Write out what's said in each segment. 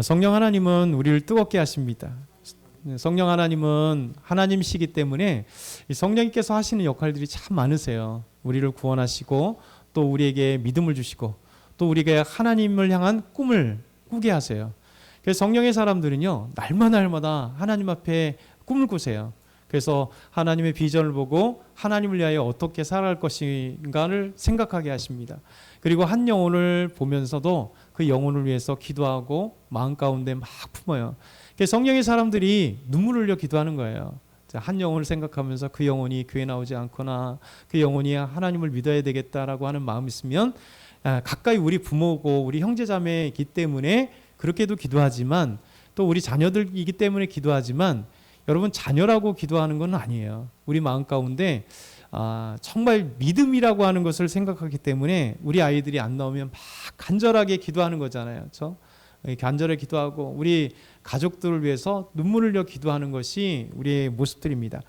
성령 하나님은 우리를 뜨겁게 하십니다. 성령 하나님은 하나님이시기 때문에 이 성령님께서 하시는 역할들이 참 많으세요. 우리를 구원하시고 또 우리에게 믿음을 주시고 또 우리에게 하나님을 향한 꿈을 꾸게 하세요. 그래서 성령의 사람들은요 날마다 날마다 하나님 앞에 꿈을 꾸세요. 그래서 하나님의 비전을 보고 하나님을 위하여 어떻게 살아갈 것인가를 생각하게 하십니다. 그리고 한 영혼을 보면서도 그 영혼을 위해서 기도하고 마음 가운데 막 품어요. 성령의 사람들이 눈물을 흘려 기도하는 거예요. 자, 한 영혼을 생각하면서 그 영혼이 교회 나오지 않거나 그 영혼이 하나님을 믿어야 되겠다라고 하는 마음이 있으면 아, 가까이 우리 부모고 우리 형제자매이기 때문에 그렇게도 기도하지만 또 우리 자녀들이기 때문에 기도하지만 여러분 자녀라고 기도하는 건 아니에요. 우리 마음 가운데 아, 정말 믿음이라고 하는 것을 생각하기 때문에 우리 아이들이 안 나오면 막 간절하게 기도하는 거잖아요. 그렇죠? 간절히 기도하고 우리 가족들을 위해서 눈물을 흘려 기도하는 것이 우리의 모습들입니다.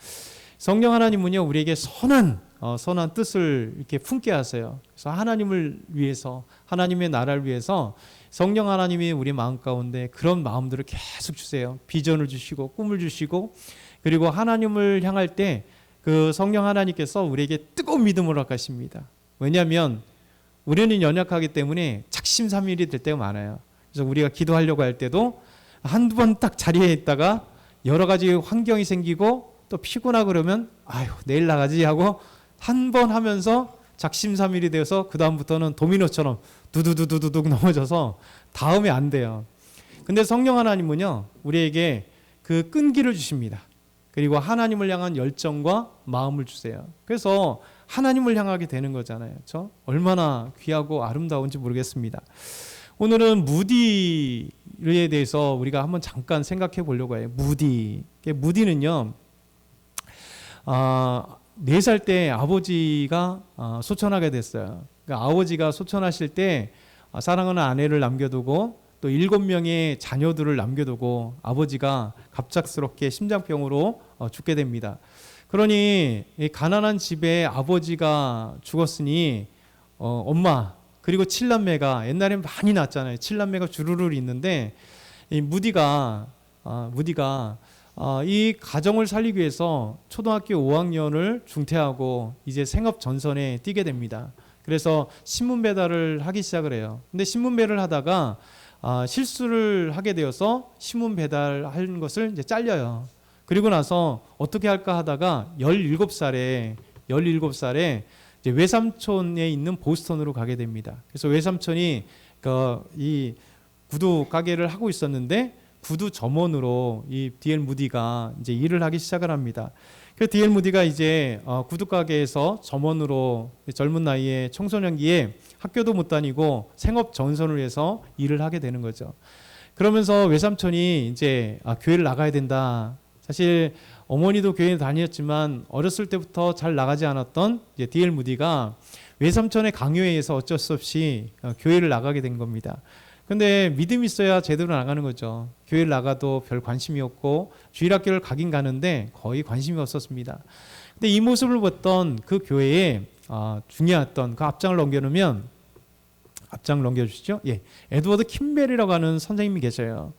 성령 하나님은요 우리에게 선한 어, 선한 뜻을 이렇게 품게 하세요. 그래서 하나님을 위해서 하나님의 나라를 위해서 성령 하나님이 우리 마음 가운데 그런 마음들을 계속 주세요. 비전을 주시고 꿈을 주시고 그리고 하나님을 향할 때 그 성령 하나님께서 우리에게 뜨거운 믿음을 허락하십니다. 왜냐하면 우리는 연약하기 때문에 작심삼일이 될 때가 많아요. 그래서 우리가 기도하려고 할 때도 한두 번 딱 자리에 있다가 여러 가지 환경이 생기고 또 피곤하고 그러면 아유 내일 나가지 하고 한 번 하면서 작심삼일이 되어서 그 다음부터는 도미노처럼 두두두두둑 넘어져서 다음에 안 돼요. 근데 성령 하나님은요 우리에게 그 끈기를 주십니다. 그리고 하나님을 향한 열정과 마음을 주세요. 그래서 하나님을 향하게 되는 거잖아요. 그렇죠? 얼마나 귀하고 아름다운지 모르겠습니다. 오늘은 무디에 대해서 우리가 한번 잠깐 생각해 보려고 해요. 무디. 무디는요. 아, 네살 때 아버지가 아, 소천하게 됐어요. 그러니까 아버지가 소천하실 때 아, 사랑하는 아내를 남겨두고 또 일곱 명의 자녀들을 남겨두고 아버지가 갑작스럽게 심장병으로 어, 죽게 됩니다. 그러니 가난한 집에 아버지가 죽었으니 어, 엄마 그리고 칠남매가 옛날에 많이 났잖아요. 칠남매가 주르르 있는데 이 무디가 아, 무디가 아, 이 가정을 살리기 위해서 초등학교 5학년을 중퇴하고 이제 생업 전선에 뛰게 됩니다. 그래서 신문 배달을 하기 시작을 해요. 근데 신문 배를 하다가 아, 실수를 하게 되어서 신문 배달하는 것을 이제 잘려요. 그리고 나서 어떻게 할까 하다가 17살에 17살에 이제 외삼촌에 있는 보스턴으로 가게 됩니다. 그래서 외삼촌이 그 이 구두 가게를 하고 있었는데 구두 점원으로 이 디엘 무디가 이제 일을 하기 시작을 합니다. 그 디엘 무디가 이제 어, 구두 가게에서 점원으로 젊은 나이에 청소년기에 학교도 못 다니고 생업 전선을 위해서 일을 하게 되는 거죠. 그러면서 외삼촌이 이제 아, 교회를 나가야 된다. 사실 어머니도 교회 다녔지만 어렸을 때부터 잘 나가지 않았던 이제 디엘 무디가 외삼촌의 강요에 의해서 어쩔 수 없이 어, 교회를 나가게 된 겁니다. 근데 믿음이 있어야 제대로 나가는 거죠. 교회를 나가도 별 관심이 없고 주일학교를 가긴 가는데 거의 관심이 없었습니다. 근데 이 모습을 봤던 그 교회에 아, 중요했던 그 앞장을 넘겨놓으면 앞장을 넘겨주시죠. 예, 에드워드 킴벨이라고 하는 선생님이 계셔요.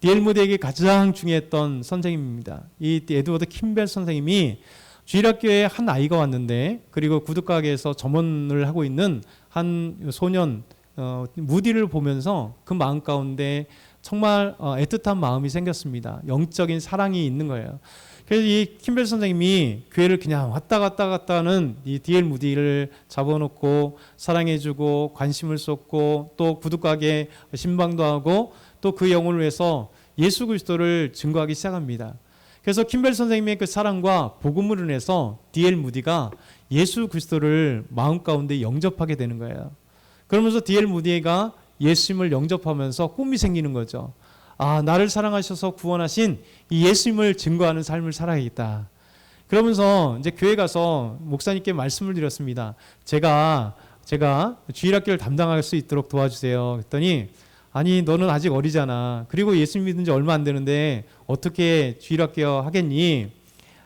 디엘무드에게 가장 중요했던 선생님입니다. 이 에드워드 킴벨 선생님이 주일학교에 한 아이가 왔는데 그리고 구두가게에서 점원을 하고 있는 한 소년 어, 무디를 보면서 그 마음 가운데 정말 어, 애틋한 마음이 생겼습니다. 영적인 사랑이 있는 거예요. 그래서 이 킴벨 선생님이 교회를 그냥 왔다 갔다 갔다 하는 이 디엘 무디를 잡아놓고 사랑해주고 관심을 쏟고 또 구두가게 신방도 하고 또 그 영혼을 위해서 예수 그리스도를 증거하기 시작합니다. 그래서 킴벨 선생님의 그 사랑과 복음을 인해서 디엘 무디가 예수 그리스도를 마음 가운데 영접하게 되는 거예요. 그러면서 디엘 무디가 예수님을 영접하면서 꿈이 생기는 거죠. 아, 나를 사랑하셔서 구원하신 이 예수님을 증거하는 삶을 살아야겠다. 그러면서 이제 교회 가서 목사님께 말씀을 드렸습니다. 제가 제가 주일학교를 담당할 수 있도록 도와주세요. 그랬더니 아니 너는 아직 어리잖아. 그리고 예수 믿은 지 얼마 안 되는데 어떻게 주일학교 하겠니?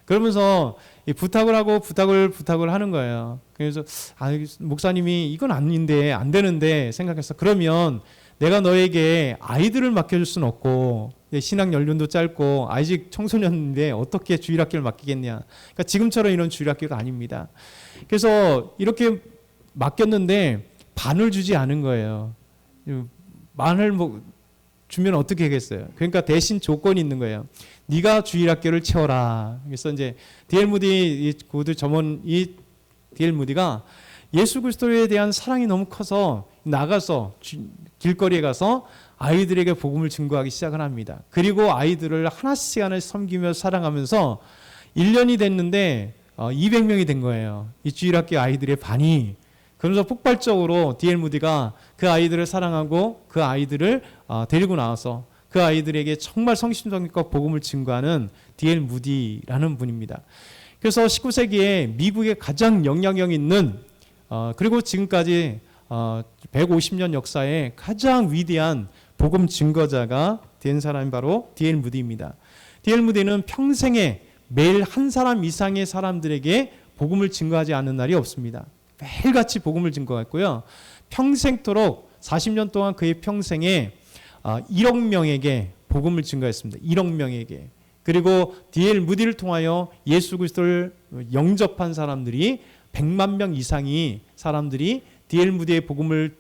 그러면서 부탁을 하고 부탁을 부탁을 하는 거예요. 그래서 아, 목사님이 이건 아닌데 안 되는데 생각해서 그러면 내가 너에게 아이들을 맡겨줄 수는 없고 내 신학 연륜도 짧고 아직 청소년인데 어떻게 주일학교를 맡기겠냐. 그러니까 지금처럼 이런 주일학교가 아닙니다. 그래서 이렇게 맡겼는데 반을 주지 않은 거예요. 만을 뭐 주면 어떻게 하겠어요? 그러니까 대신 조건이 있는 거예요. 네가 주일학교를 채워라. 그래서 이제 디엘 무디 이 고드 점원 이 디엘 무디가 예수 그리스도에 대한 사랑이 너무 커서 나가서 주- 길거리에 가서 아이들에게 복음을 증거하기 시작을 합니다. 그리고 아이들을 하나씩 하나씩 섬기며 사랑하면서 1년이 됐는데 어, 200명이 된 거예요. 이 주일학교 아이들의 반이. 그러면서 폭발적으로 디엘 무디가 그 아이들을 사랑하고 그 아이들을 어, 데리고 나와서 그 아이들에게 정말 성심성의껏 복음을 증거하는 디엘 무디라는 분입니다. 그래서 19세기에 미국의 가장 영향력 있는 어, 그리고 지금까지 어, 150년 역사에 가장 위대한 복음 증거자가 된 사람이 바로 디엘 무디입니다. 디엘 무디는 평생에 매일 한 사람 이상의 사람들에게 복음을 증거하지 않는 날이 없습니다. 매일같이 복음을 증거했고요. 평생토록 40년 동안 그의 평생에 아, 1억 명에게 복음을 증거했습니다. 1억 명에게. 그리고 디엘 무디를 통하여 예수 그리스도를 영접한 사람들이 100만 명 이상이 사람들이 디엘 무디의 복음을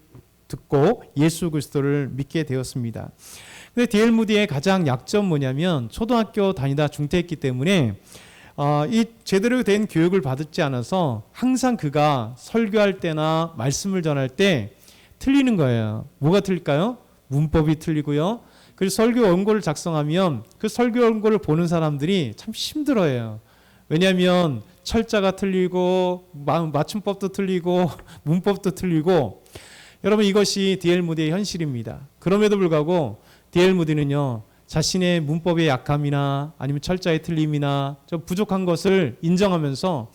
듣고 예수 그리스도를 믿게 되었습니다. 근데 디엘 무디의 가장 약점 뭐냐면 초등학교 다니다 중퇴했기 때문에 어, 이 제대로 된 교육을 받지 않아서 항상 그가 설교할 때나 말씀을 전할 때 틀리는 거예요. 뭐가 틀릴까요? 문법이 틀리고요. 그리고 설교 원고를 작성하면 그 설교 원고를 보는 사람들이 참 힘들어해요. 왜냐하면 철자가 틀리고 마- 맞춤법도 틀리고 문법도 틀리고 여러분 이것이 디엘 무디의 현실입니다. 그럼에도 불구하고 디엘 무디는요 자신의 문법의 약함이나 아니면 철자의 틀림이나 좀 부족한 것을 인정하면서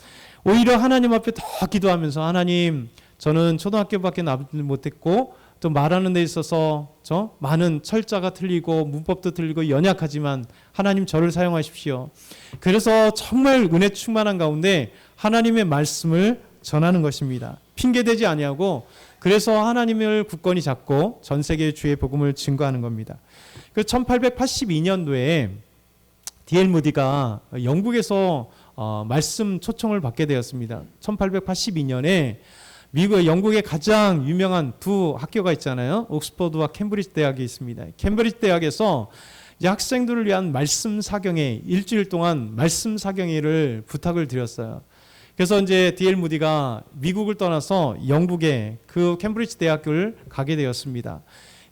오히려 하나님 앞에 더 기도하면서 하나님 저는 초등학교밖에 나지 못했고 또 말하는 데 있어서 저 많은 철자가 틀리고 문법도 틀리고 연약하지만 하나님 저를 사용하십시오. 그래서 정말 은혜 충만한 가운데 하나님의 말씀을 전하는 것입니다. 핑계 대지 아니하고 그래서 하나님을 굳건히 잡고 전 세계 주의 복음을 증거하는 겁니다. 그 1882년도에 디엘 무디가 영국에서 어, 말씀 초청을 받게 되었습니다. 1882년에 미국 영국의 가장 유명한 두 학교가 있잖아요. 옥스퍼드와 캠브리지 대학이 있습니다. 캠브리지 대학에서 학생들을 위한 말씀 사경회 일주일 동안 말씀 사경회를 부탁을 드렸어요. 그래서 이제 디엘 무디가 미국을 떠나서 영국의 그 캠브리지 대학을 가게 되었습니다.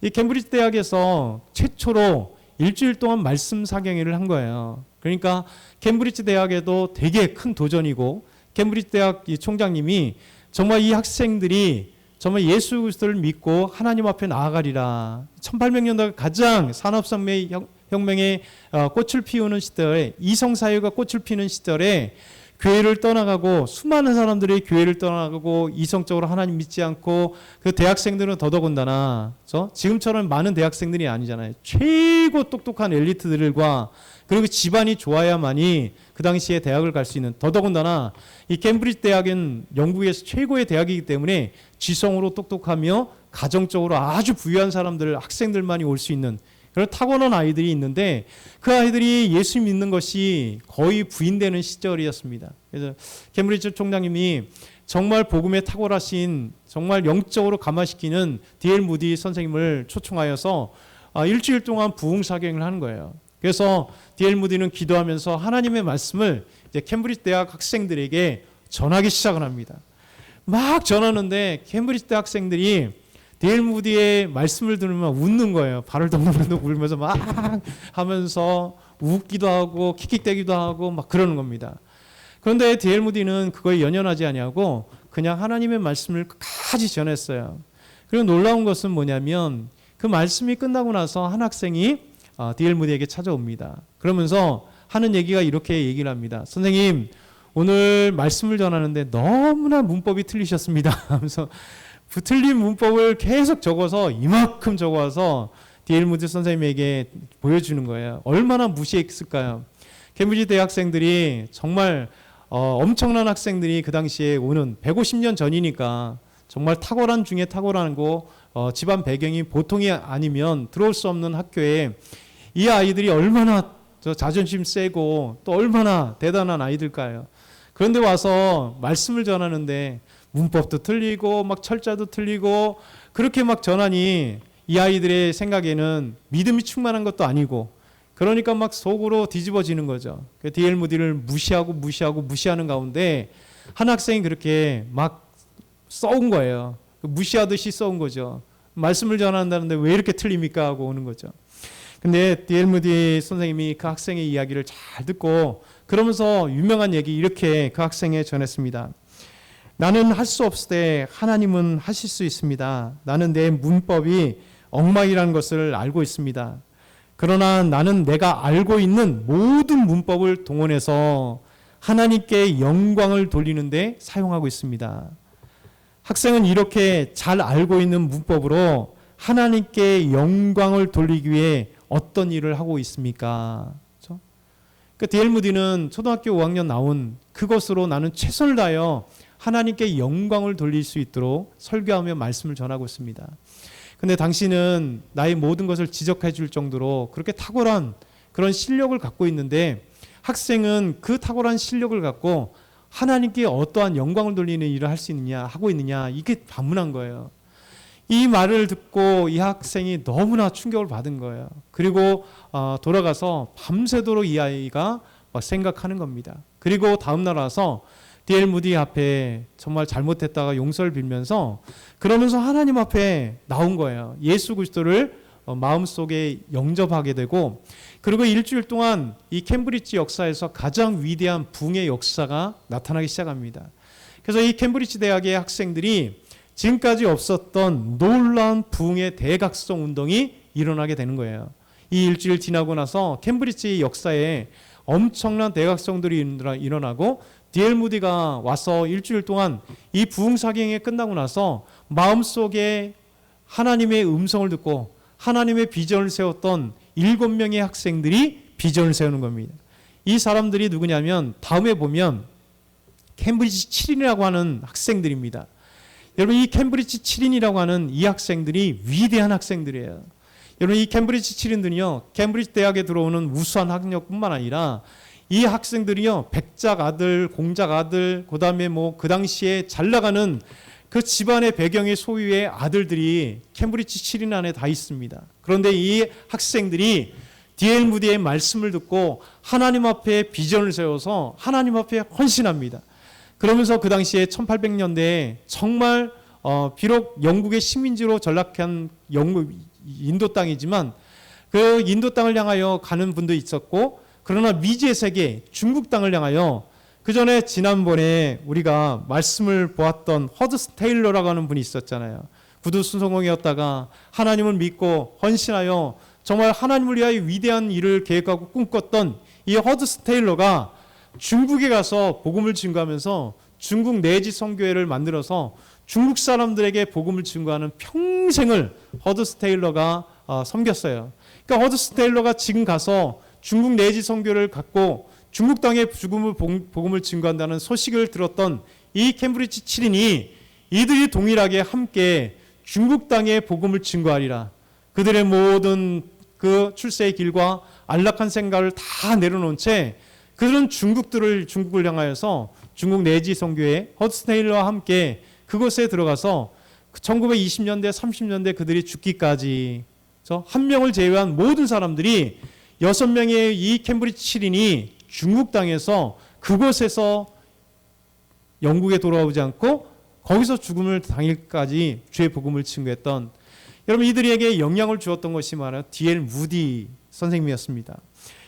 이 캠브리지 대학에서 최초로 일주일 동안 말씀 사경회를 한 거예요. 그러니까 캠브리지 대학에도 되게 큰 도전이고 캠브리지 대학 이 총장님이 정말 이 학생들이 정말 예수 그리스도를 믿고 하나님 앞에 나아가리라. 1800년대 가장 산업革命 혁명의 어, 꽃을 피우는 시절에 이성 사회가 꽃을 피는 시절에 교회를 떠나가고 수많은 사람들이 교회를 떠나가고 이성적으로 하나님 믿지 않고 그 대학생들은 더더군다나 저 지금처럼 많은 대학생들이 아니잖아요. 최고 똑똑한 엘리트들과 그리고 집안이 좋아야만이 그 당시에 대학을 갈 수 있는 더더군다나 이 캠브리지 대학은 영국에서 최고의 대학이기 때문에 지성으로 똑똑하며 가정적으로 아주 부유한 사람들 학생들만이 올 수 있는 그런 타고난 아이들이 있는데 그 아이들이 예수 믿는 것이 거의 부인되는 시절이었습니다. 그래서 캠브리지 총장님이 정말 복음에 탁월하신 정말 영적으로 감화시키는 디엘 무디 선생님을 초청하여서 아, 일주일 동안 부흥 사경을 하는 거예요. 그래서 디엘 무디는 기도하면서 하나님의 말씀을 이제 캠브리지 대학 학생들에게 전하기 시작을 합니다. 막 전하는데 캠브리지 대학 학생들이 디엘 무디의 말씀을 들으면 웃는 거예요. 발을 동동동 울면서 막 하면서 웃기도 하고 킥킥대기도 하고 막 그러는 겁니다. 그런데 디엘 무디는 그거에 연연하지 아니하고 그냥 하나님의 말씀을 끝까지 전했어요. 그리고 놀라운 것은 뭐냐면 그 말씀이 끝나고 나서 한 학생이 어, 디엘 무디에게 찾아옵니다. 그러면서 하는 얘기가 이렇게 얘기를 합니다. 선생님, 오늘 말씀을 전하는데 너무나 문법이 틀리셨습니다. 하면서 그 틀린 문법을 계속 적어서 이만큼 적어서 디엘 무디 선생님에게 보여주는 거예요. 얼마나 무시했을까요? 캠브리지 대학생들이 정말 어, 엄청난 학생들이 그 당시에 오는 150년 전이니까 정말 탁월한 중에 탁월한 거 어, 집안 배경이 보통이 아니면 들어올 수 없는 학교에 이 아이들이 얼마나 저 자존심 세고 또 얼마나 대단한 아이들까요? 그런데 와서 말씀을 전하는데 문법도 틀리고 막 철자도 틀리고 그렇게 막 전하니 이 아이들의 생각에는 믿음이 충만한 것도 아니고 그러니까 막 속으로 뒤집어지는 거죠. 그 디엘 무디를 무시하고 무시하고 무시하는 가운데 한 학생이 그렇게 막 써온 거예요. 그 무시하듯이 써온 거죠. 말씀을 전한다는데 왜 이렇게 틀립니까 하고 오는 거죠. 근데 디엘 무디 선생님이 그 학생의 이야기를 잘 듣고 그러면서 유명한 얘기 이렇게 그 학생에 전했습니다. 나는 할 수 없을 때 하나님은 하실 수 있습니다. 나는 내 문법이 엉망이라는 것을 알고 있습니다. 그러나 나는 내가 알고 있는 모든 문법을 동원해서 하나님께 영광을 돌리는데 사용하고 있습니다. 학생은 이렇게 잘 알고 있는 문법으로 하나님께 영광을 돌리기 위해 어떤 일을 하고 있습니까? 그렇죠? 그 디엘 무디는 초등학교 5학년 나온 그것으로 나는 최선을 다하여 하나님께 영광을 돌릴 수 있도록 설교하며 말씀을 전하고 있습니다. 근데 당신은 나의 모든 것을 지적해 줄 정도로 그렇게 탁월한 그런 실력을 갖고 있는데 학생은 그 탁월한 실력을 갖고 하나님께 어떠한 영광을 돌리는 일을 할 수 있느냐 하고 있느냐 이게 반문한 거예요. 이 말을 듣고 이 학생이 너무나 충격을 받은 거예요. 그리고 어, 돌아가서 밤새도록 이 아이가 막 생각하는 겁니다. 그리고 다음 날 와서 디엘 무디 앞에 정말 잘못했다가 용서를 빌면서 그러면서 하나님 앞에 나온 거예요. 예수 그리스도를 어, 마음속에 영접하게 되고 그리고 일주일 동안 이 캠브리지 역사에서 가장 위대한 붕의 역사가 나타나기 시작합니다. 그래서 이 캠브리지 대학의 학생들이 지금까지 없었던 놀라운 붕의 대각성 운동이 일어나게 되는 거예요. 이 일주일 지나고 나서 캠브리지 역사에 엄청난 대각성들이 일어나고 디엘 무디가 와서 일주일 동안 이 부흥 사경이 끝나고 나서 마음속에 하나님의 음성을 듣고 하나님의 비전을 세웠던 일곱 명의 학생들이 비전을 세우는 겁니다. 이 사람들이 누구냐면 다음에 보면 캠브리지 7인이라고 하는 학생들입니다. 여러분 이 캠브리지 7인이라고 하는 이 학생들이 위대한 학생들이에요. 여러분 이 캠브리지 7인들이요. 캠브리지 대학에 들어오는 우수한 학력뿐만 아니라 이 학생들이요. 백작 아들, 공작 아들, 그다음에 뭐 그 당시에 잘 나가는 그 집안의 배경의 소유의 아들들이 캠브리지 7인 안에 다 있습니다. 그런데 이 학생들이 디엘 무디의 말씀을 듣고 하나님 앞에 비전을 세워서 하나님 앞에 헌신합니다. 그러면서 그 당시에 1800년대에 정말 어, 비록 영국의 식민지로 전락한 영국 인도 땅이지만 그 인도 땅을 향하여 가는 분도 있었고 그러나 미지의 세계 중국 땅을 향하여 그 전에 지난번에 우리가 말씀을 보았던 허드스 테일러라고 하는 분이 있었잖아요. 구두 순성공이었다가 하나님을 믿고 헌신하여 정말 하나님을 위하여 위대한 일을 계획하고 꿈꿨던 이 허드스 테일러가 중국에 가서 복음을 증거하면서 중국 내지 성교회를 만들어서 중국 사람들에게 복음을 증거하는 평생을 허드스 테일러가 어, 섬겼어요. 그러니까 허드스 테일러가 지금 가서 중국 내지 성교를 갖고 중국 땅에 죽음을 복음을 증거한다는 소식을 들었던 이 캠브리지 7인이 이들이 동일하게 함께 중국 땅에 복음을 증거하리라. 그들의 모든 그 출세의 길과 안락한 생각을 다 내려놓은 채 그들은 중국들을 중국을 향하여서 중국 내지 성교회 허스테일러와 함께 그곳에 들어가서 1920년대 30년대 그들이 죽기까지 한 명을 제외한 모든 사람들이 여섯 명의 이 캠브리지 7인이 중국 땅에서 그곳에서 영국에 돌아오지 않고 거기서 죽음을 당일까지 주의 복음을 증거했던 여러분 이들에게 영향을 주었던 것이 말하 디엘 무디 선생님이었습니다.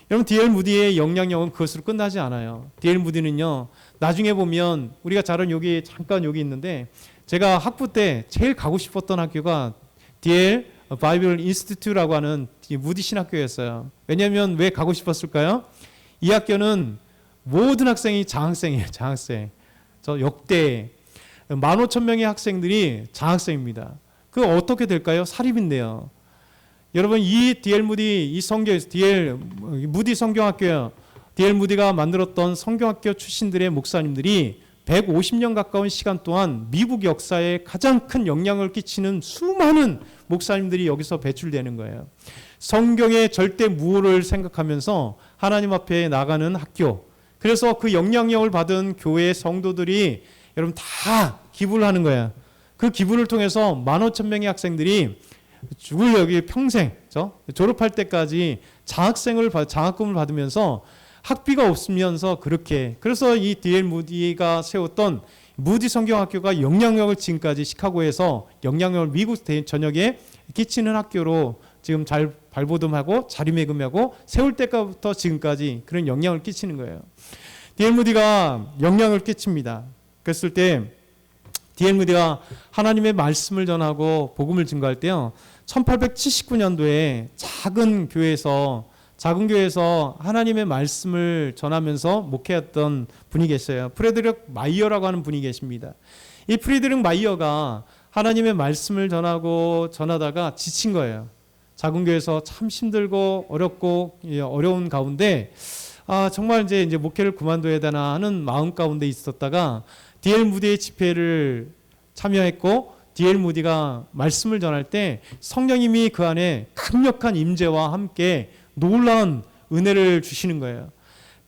여러분 디엘 무디의 영향력은 그것으로 끝나지 않아요. 디엘 무디는요 나중에 보면 우리가 잘은 여기 잠깐 여기 있는데 제가 학부 때 제일 가고 싶었던 학교가 디엘 바이블 인스티튜라고 하는 무디 신학교였어요. 왜냐하면 왜 가고 싶었을까요? 이 학교는 모든 학생이 장학생이에요. 장학생. 저 역대 15,000명의 학생들이 장학생입니다. 그 어떻게 될까요? 사립인데요. 여러분 이 디엘 무디 이 성교 디엘 무디 성경학교요. 디엘 무디가 만들었던 성경학교 출신들의 목사님들이 150년 가까운 시간 동안 미국 역사에 가장 큰 영향을 끼치는 수많은 목사님들이 여기서 배출되는 거예요. 성경의 절대 무호를 생각하면서 하나님 앞에 나가는 학교. 그래서 그 영향력을 받은 교회 성도들이 여러분 다 기부를 하는 거예요. 그 기부를 통해서 만 오천 명의 학생들이 죽을 여기 평생 저 졸업할 때까지 장학생을 받- 장학금을 받으면서 학비가 없으면서 그렇게 그래서 이 D.L. 무디가 세웠던 무디 성경학교가 영향력을 지금까지 시카고에서 영향력을 미국 대- 전역에 끼치는 학교로 지금 잘 발돋움하고 자리매김하고 세울 때부터 지금까지 그런 영향을 끼치는 거예요. D.L. 무디가 영향을 끼칩니다. 그랬을 때 D.L. 무디가 하나님의 말씀을 전하고 복음을 증거할 때요. 1879년도에 작은 교회에서 작은 교회에서 하나님의 말씀을 전하면서 목회했던 분이 계세요. 프레드릭 마이어라고 하는 분이 계십니다. 이 프레드릭 마이어가 하나님의 말씀을 전하고 전하다가 지친 거예요. 작은 교회에서 참 힘들고 어렵고 예, 어려운 가운데 아 정말 이제 이제 목회를 그만둬야 되나 하는 마음 가운데 있었다가 디엘 무디의 집회를 참여했고 디엘 무디가 말씀을 전할 때 성령님이 그 안에 강력한 임재와 함께 놀라운 은혜를 주시는 거예요.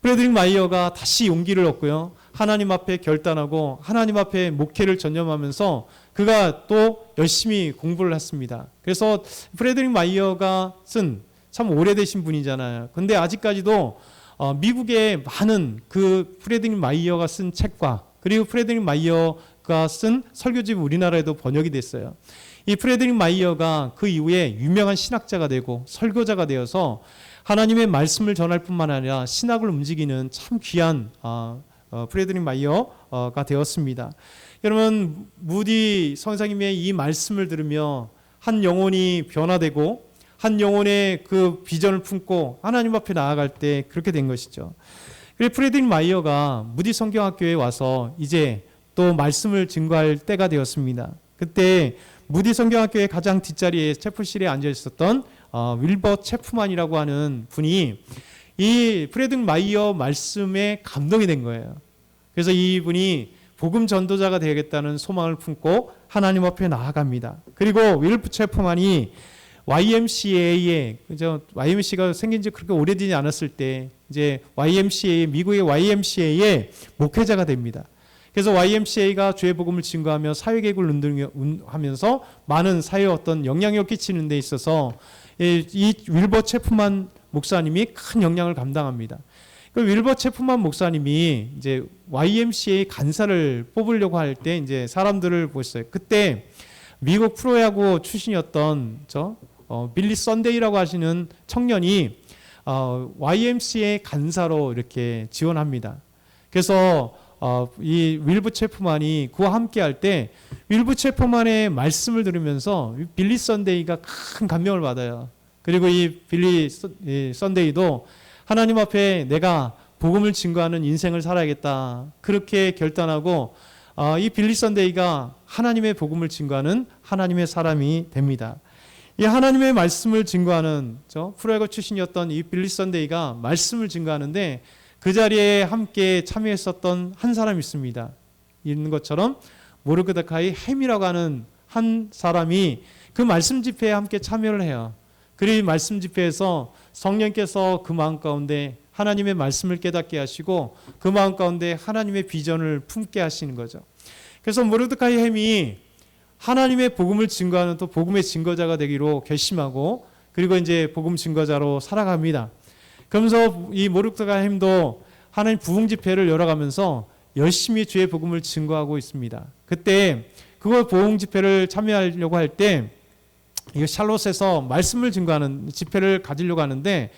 프레드릭 마이어가 다시 용기를 얻고요. 하나님 앞에 결단하고 하나님 앞에 목회를 전념하면서 그가 또 열심히 공부를 했습니다. 그래서 프레드릭 마이어가 쓴 참 오래되신 분이잖아요. 근데 아직까지도 어, 미국의 많은 그 프레드릭 마이어가 쓴 책과 그리고 프레드릭 마이어 가 쓴 설교집 우리나라에도 번역이 됐어요. 이 프레드릭 마이어가 그 이후에 유명한 신학자가 되고 설교자가 되어서 하나님의 말씀을 전할 뿐만 아니라 신학을 움직이는 참 귀한 어, 어, 프레드릭 마이어가 되었습니다. 여러분 무디 선생님의 이 말씀을 들으며 한 영혼이 변화되고 한 영혼의 그 비전을 품고 하나님 앞에 나아갈 때 그렇게 된 것이죠. 그리고 프레드릭 마이어가 무디 성경학교에 와서 이제 또 말씀을 증거할 때가 되었습니다. 그때 무디 성경학교의 가장 뒷자리에 채플실에 앉아 있었던 어, 윌버 체프만이라고 하는 분이 이 프레드릭 마이어 말씀에 감동이 된 거예요. 그래서 이분이 복음 전도자가 되겠다는 소망을 품고 하나님 앞에 나아갑니다. 그리고 윌프 체프만이 YMCA에 그죠 YMC가 생긴 지 그렇게 오래되지 않았을 때 이제 YMCA 미국의 YMCA의 목회자가 됩니다. 그래서 YMCA가 죄 복음을 증거하며 사회 개혁을 운동하면서 많은 사회에 어떤 영향을 끼치는 데 있어서 이, 이 윌버 체프만 목사님이 큰 영향을 감당합니다. 그 윌버 체프만 목사님이 이제 YMCA 간사를 뽑으려고 할 때 이제 사람들을 보셨어요. 그때 미국 프로야구 출신이었던 저 어, 빌리 썬데이라고 하시는 청년이 어, YMCA 간사로 이렇게 지원합니다. 그래서 어, 이 윌브 체프만이 그와 함께 할 때 윌브 체프만의 말씀을 들으면서 빌리 썬데이가 큰 감명을 받아요. 그리고 이 빌리 썬데이도 하나님 앞에 내가 복음을 증거하는 인생을 살아야겠다. 그렇게 결단하고 어, 이 빌리 썬데이가 하나님의 복음을 증거하는 하나님의 사람이 됩니다. 이 하나님의 말씀을 증거하는 저 프로야구 출신이었던 이 빌리 썬데이가 말씀을 증거하는데 그 자리에 함께 참여했었던 한 사람이 있습니다. 있는 것처럼 모르그다카이 햄이라고 하는 한 사람이 그 말씀 집회에 함께 참여를 해요. 그리고 이 말씀 집회에서 성령께서 그 마음 가운데 하나님의 말씀을 깨닫게 하시고 그 마음 가운데 하나님의 비전을 품게 하시는 거죠. 그래서 모르드카이 햄이 하나님의 복음을 증거하는 또 복음의 증거자가 되기로 결심하고 그리고 이제 복음 증거자로 살아갑니다. 그러면서 이 모르드카이 햄도 하나님 부흥 집회를 열어가면서 열심히 주의 복음을 증거하고 있습니다. 그때 그걸 부흥 집회를 참여하려고 할 때 이거 샬롯에서 말씀을 증거하는 집회를 가지려고 하는데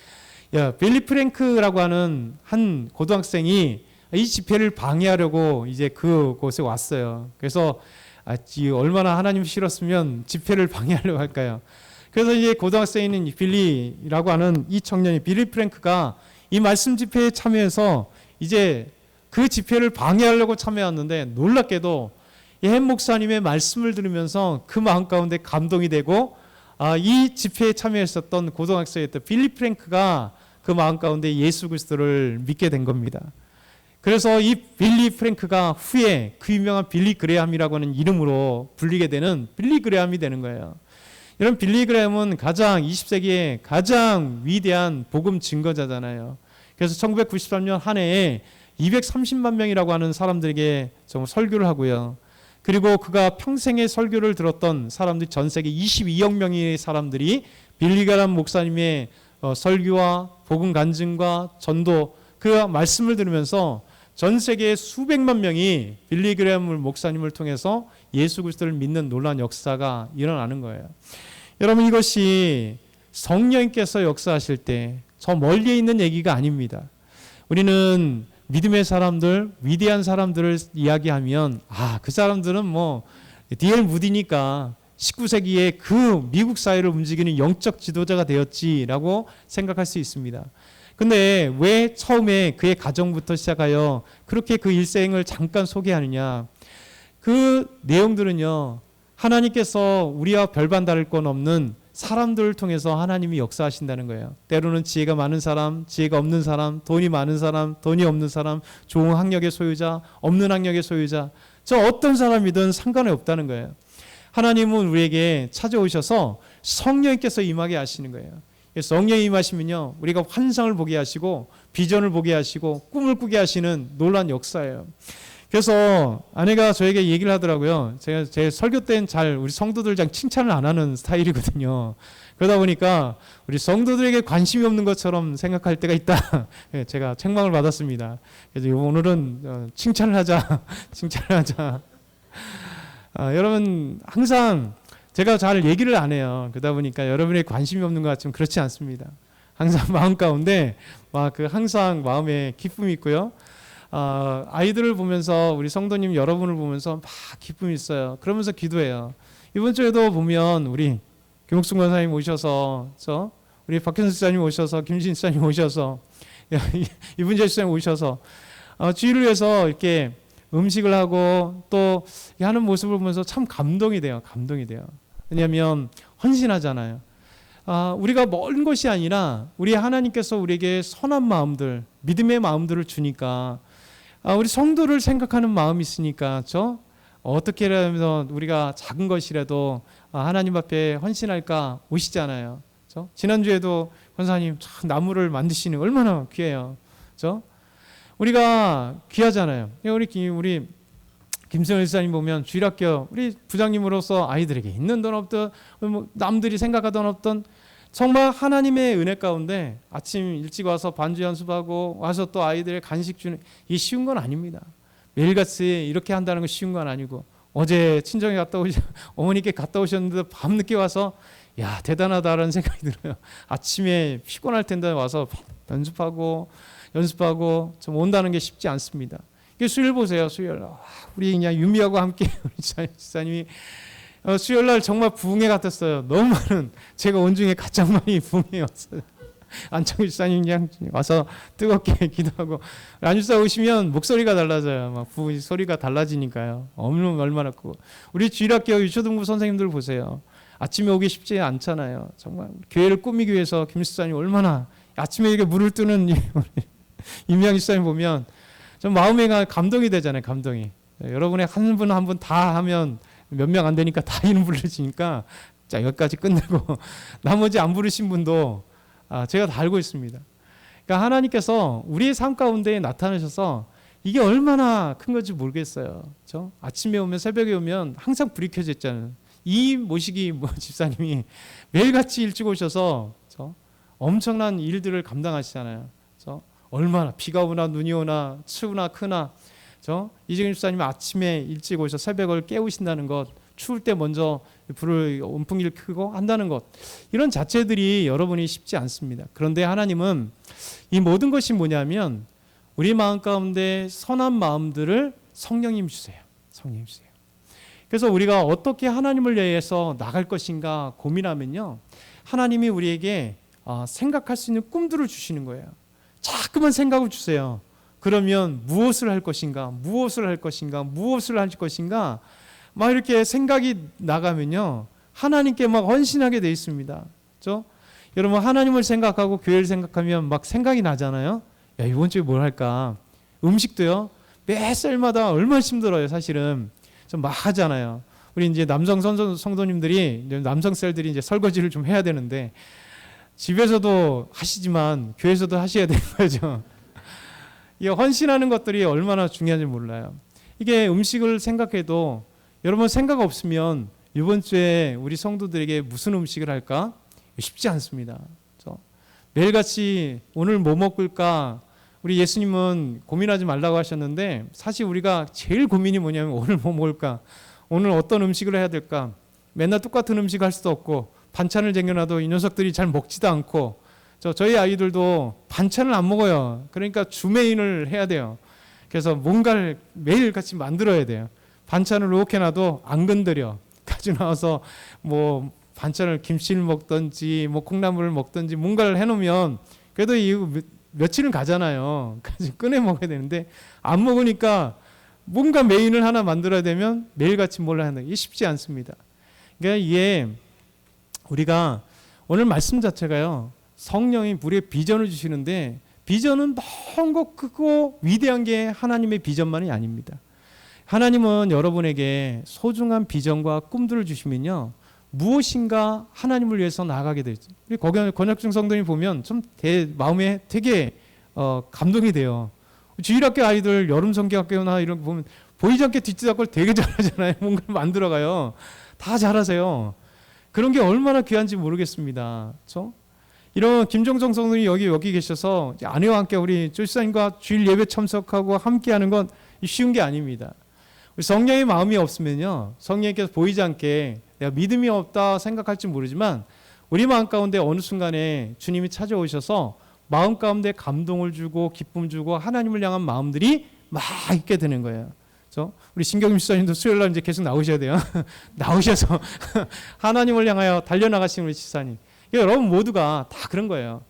야, 빌리 프랭크라고 하는 한 고등학생이 이 집회를 방해하려고 이제 그곳에 왔어요. 그래서 아, 이 얼마나 하나님 싫었으면 집회를 방해하려고 할까요? 그래서 이제 고등학생인 이 빌리라고 하는 이 청년이 빌리 프랭크가 이 말씀 집회에 참여해서 이제 그 집회를 방해하려고 참여했는데 놀랍게도 이햄 목사님의 말씀을 들으면서 그 마음 가운데 감동이 되고 아, 이 집회에 참여했었던 고등학생이었던 빌리 프랭크가 그 마음 가운데 예수 그리스도를 믿게 된 겁니다. 그래서 이 빌리 프랭크가 후에 그 유명한 빌리 그레함이라고 하는 이름으로 불리게 되는 빌리 그레함이 되는 거예요. 이런 빌리 그레함은 가장 20세기의 가장 위대한 복음 증거자잖아요. 그래서 1993년 한 해에 230만 명이라고 하는 사람들에게 정말 설교를 하고요. 그리고 그가 평생의 설교를 들었던 사람들이 전 세계 22억 명의 사람들이 빌리가람 목사님의 어, 설교와 복음 간증과 전도 그 말씀을 들으면서 전 세계 수백만 명이 빌리그램 목사님을 통해서 예수 그리스도를 믿는 놀란 역사가 일어나는 거예요. 여러분 이것이 성령께서 역사하실 때 저 멀리에 있는 얘기가 아닙니다. 우리는 믿음의 사람들, 위대한 사람들을 이야기하면 아, 그 사람들은 뭐 디엘 무디니까 19세기에 그 미국 사회를 움직이는 영적 지도자가 되었지라고 생각할 수 있습니다. 근데 왜 처음에 그의 가정부터 시작하여 그렇게 그 일생을 잠깐 소개하느냐? 그 내용들은요. 하나님께서 우리와 별반 다를 건 없는 사람들을 통해서 하나님이 역사하신다는 거예요. 때로는 지혜가 많은 사람, 지혜가 없는 사람, 돈이 많은 사람, 돈이 없는 사람, 좋은 학력의 소유자, 없는 학력의 소유자, 저 어떤 사람이든 상관이 없다는 거예요. 하나님은 우리에게 찾아오셔서 성령께서 임하게 하시는 거예요. 성령이 임하시면요, 우리가 환상을 보게 하시고 비전을 보게 하시고 꿈을 꾸게 하시는 놀란 역사예요. 그래서 아내가 저에게 얘기를 하더라고요. 제가 제 설교 때는 잘 우리 성도들 잘 칭찬을 안 하는 스타일이거든요. 그러다 보니까 우리 성도들에게 관심이 없는 것처럼 생각할 때가 있다. 예, 제가 책망을 받았습니다. 그래서 오늘은 어, 칭찬을 하자, 칭찬을 하자. 아, 여러분 항상 제가 잘 얘기를 안 해요. 그러다 보니까 여러분의 관심이 없는 것 같지만 그렇지 않습니다. 항상 마음 가운데 막 그 항상 마음에 기쁨이 있고요. 아, 아이들을 보면서 우리 성도님 여러분을 보면서 막 기쁨이 있어요. 그러면서 기도해요. 이번 주에도 보면 우리 김옥순 권사님 오셔서 저 우리 박현수 사님 오셔서 김진 사님 오셔서 이분재 사님 오셔서 어, 주의를 위해서 이렇게 음식을 하고 또 하는 모습을 보면서 참 감동이 돼요. 감동이 돼요. 왜냐하면 헌신하잖아요. 아, 우리가 먼 것이 아니라 우리 하나님께서 우리에게 선한 마음들, 믿음의 마음들을 주니까 아, 우리 성도를 생각하는 마음이 있으니까 저 어떻게라면 우리가 작은 것이라도 아, 하나님 앞에 헌신할까 오시잖아요. 저 지난주에도 권사님 참 나무를 만드시는 얼마나 귀해요. 저 우리가 귀하잖아요. 우리 우리 김성일 사님 보면 주일학교 우리 부장님으로서 아이들에게 있는 돈 없든 뭐 남들이 생각하던 없던 정말 하나님의 은혜 가운데 아침 일찍 와서 반주 연습하고 와서 또 아이들의 간식 주는 이 쉬운 건 아닙니다. 매일같이 이렇게 한다는 건 쉬운 건 아니고 어제 친정에 갔다 오시 어머니께 갔다 오셨는데 밤 늦게 와서 야 대단하다라는 생각이 들어요. 아침에 피곤할 텐데 와서 연습하고 연습하고 좀 온다는 게 쉽지 않습니다. 수요일 보세요. 수요일 우리 그냥 유미하고 함께 우리 지사님이 어, 수요일 날 정말 부흥회 같았어요. 너무 많은 제가 온 중에 가장 많이 부흥회였어요. 안창규 지사님 그냥 와서 뜨겁게 기도하고 안주사 오시면 목소리가 달라져요. 막 부, 소리가 달라지니까요. 얼마나 얼마나 크고 우리 주일학교 유초등부 선생님들 보세요. 아침에 오기 쉽지 않잖아요. 정말 교회를 꾸미기 위해서 김수사님 얼마나 아침에 이렇게 물을 뜨는 임양 지사님 보면 좀 마음에 감동이 되잖아요. 감동이. 여러분의 한 분 한 분 다 하면 몇 명 안 되니까 다 이름 부르시니까 자 여기까지 끝내고 나머지 안 부르신 분도 아, 제가 다 알고 있습니다. 그러니까 하나님께서 우리의 삶 가운데 나타나셔서 이게 얼마나 큰 건지 모르겠어요. 저 아침에 오면 새벽에 오면 항상 불이 켜져 있잖아요. 이 모시기 뭐 집사님이 매일같이 일찍 오셔서 저 엄청난 일들을 감당하시잖아요. 저 얼마나 비가 오나 눈이 오나 추우나 크나 저 이재근 집사님 아침에 일찍 오셔 새벽을 깨우신다는 것, 추울 때 먼저 불을 온풍기를 켜고 한다는 것 이런 자체들이 여러분이 쉽지 않습니다. 그런데 하나님은 이 모든 것이 뭐냐면 우리 마음 가운데 선한 마음들을 성령님 주세요. 성령 주세요. 그래서 우리가 어떻게 하나님을 위해서 나갈 것인가 고민하면요. 하나님이 우리에게 아, 생각할 수 있는 꿈들을 주시는 거예요. 자꾸만 생각을 주세요. 그러면 무엇을 할 것인가, 무엇을 할 것인가, 무엇을 할 것인가, 막 이렇게 생각이 나가면요. 하나님께 막 헌신하게 돼 있습니다. 그죠? 여러분, 하나님을 생각하고 교회를 생각하면 막 생각이 나잖아요. 야, 이번 주에 뭘 할까? 음식도요. 매 쌀마다 얼마나 힘들어요, 사실은. 좀 마하잖아요. 우리 이제 남성 성도, 성도님들이 남성 셀들이 이제 설거지를 좀 해야 되는데 집에서도 하시지만 교회에서도 하셔야 되는 거죠. 이 헌신하는 것들이 얼마나 중요한지 몰라요. 이게 음식을 생각해도 여러분 생각 없으면 이번 주에 우리 성도들에게 무슨 음식을 할까 쉽지 않습니다. 그래서 매일같이 오늘 뭐 먹을까 우리 예수님은 고민하지 말라고 하셨는데 사실 우리가 제일 고민이 뭐냐면 오늘 뭐 먹을까 오늘 어떤 음식을 해야 될까 맨날 똑같은 음식 할 수도 없고 반찬을 쟁여놔도 이 녀석들이 잘 먹지도 않고 저 저희 아이들도 반찬을 안 먹어요. 그러니까 주메인을 해야 돼요. 그래서 뭔가를 매일 같이 만들어야 돼요. 반찬을 이렇게 놔도 안 건드려. 가지고 나와서 뭐 반찬을 김치를 먹든지 뭐 콩나물을 먹든지 뭔가를 해놓으면 그래도 이 며- 며칠은 가잖아요. 그래서 꺼내 먹어야 되는데 안 먹으니까 뭔가 메인을 하나 만들어야 되면 매일같이 뭘 하는 게 쉽지 않습니다. 그러니까 이게 우리가 오늘 말씀 자체가요. 성령이 우리의 비전을 주시는데 비전은 너무 크고 위대한 게 하나님의 비전만이 아닙니다. 하나님은 여러분에게 소중한 비전과 꿈들을 주시면요. 무엇인가 하나님을 위해서 나아가게 되죠. 권혁중 성도님 보면 좀 대, 마음에 되게 어, 감동이 돼요. 주일학교 아이들 여름 성경학교나 이런 거 보면 보이지 않게 뒷지작을 되게 잘하잖아요. 뭔가 만들어가요. 다 잘하세요. 그런 게 얼마나 귀한지 모르겠습니다. 그렇죠? 이런 김정정 성도님 여기 여기 계셔서 아내와 함께 우리 조시사님과 주일 예배 참석하고 함께하는 건 쉬운 게 아닙니다. 성령의 마음이 없으면요, 성령께서 보이지 않게 내가 믿음이 없다 생각할지 모르지만 우리 마음 가운데 어느 순간에 주님이 찾아오셔서 마음 가운데 감동을 주고 기쁨 주고 하나님을 향한 마음들이 막 있게 되는 거예요. 그렇죠? 우리 신경임 시사님도 수요일 날 이제 계속 나오셔야 돼요. 나오셔서 하나님을 향하여 달려나가신 우리 지사님. 여러분 모두가 다 그런 거예요.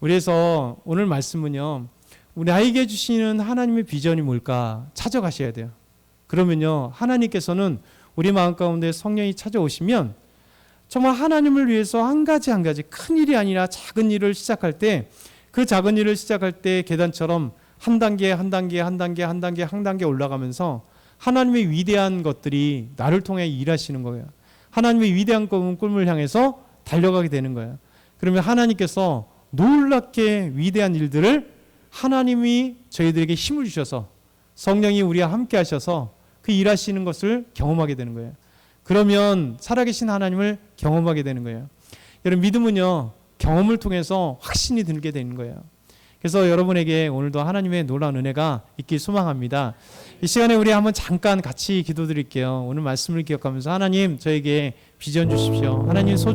그래서 오늘 말씀은요. 우리에게 주시는 하나님의 비전이 뭘까 찾아가셔야 돼요. 그러면요. 하나님께서는 우리 마음 가운데 성령이 찾아오시면 정말 하나님을 위해서 한 가지 한 가지 큰 일이 아니라 작은 일을 시작할 때 그 작은 일을 시작할 때 계단처럼 한 단계 한 단계 한 단계 한 단계 한 단계 올라가면서 하나님의 위대한 것들이 나를 통해 일하시는 거예요. 하나님의 위대한 꿈- 꿈을 향해서 달려가게 되는 거예요. 그러면 하나님께서 놀랍게 위대한 일들을 하나님이 저희들에게 힘을 주셔서 성령이 우리와 함께 하셔서 그 일하시는 것을 경험하게 되는 거예요. 그러면 살아계신 하나님을 경험하게 되는 거예요. 여러분 믿음은요 경험을 통해서 확신이 들게 되는 거예요. 그래서 여러분에게 오늘도 하나님의 놀라운 은혜가 있길 소망합니다. 이 시간에 우리 한번 잠깐 같이 기도드릴게요. 오늘 말씀을 기억하면서 하나님 저에게 비전 주십시오. 하나님 소